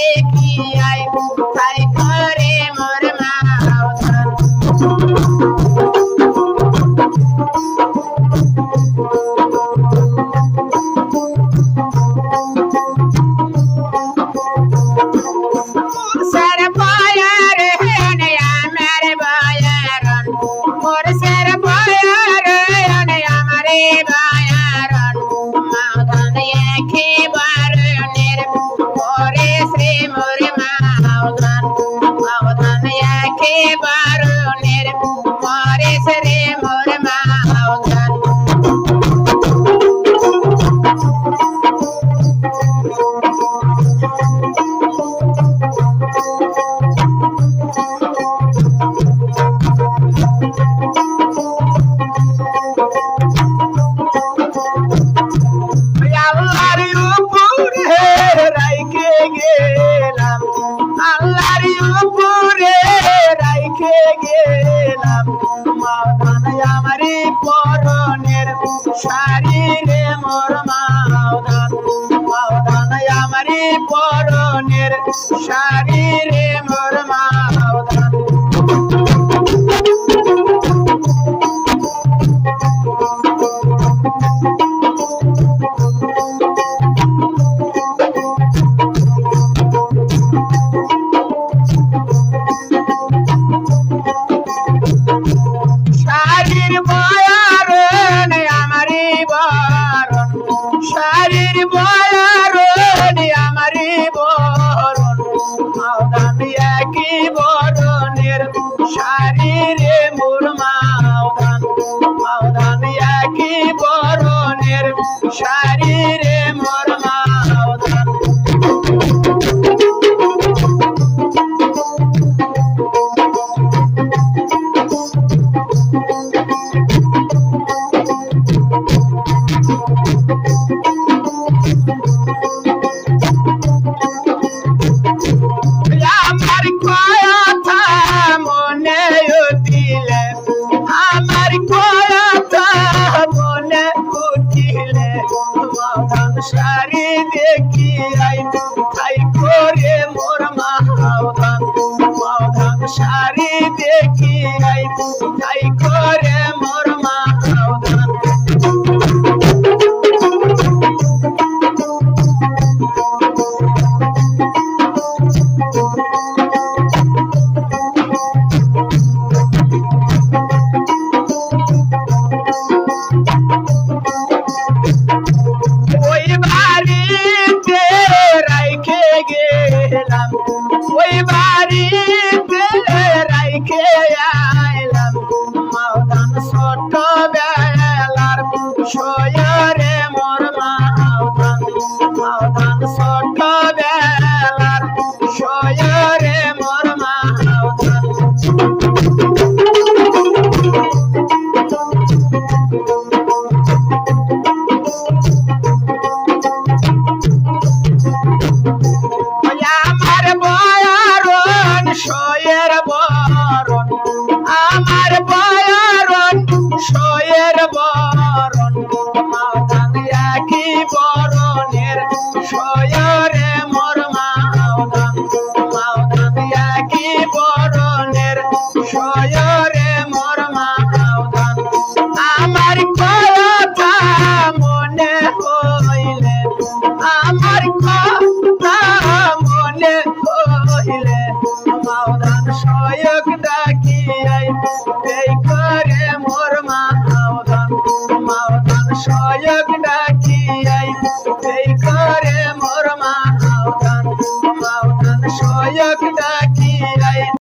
Hey. সারিলে মোর মাওদান মাওদান আমারি পরনের সারিরে রে মোর i kiraitu সয়রে মোর মা আওদান আমার কথা মনে হইলে আমার কথা মনে হইলে আওদান সয়ক ডাকি আই এই করে মোর মা আওদান সয়ক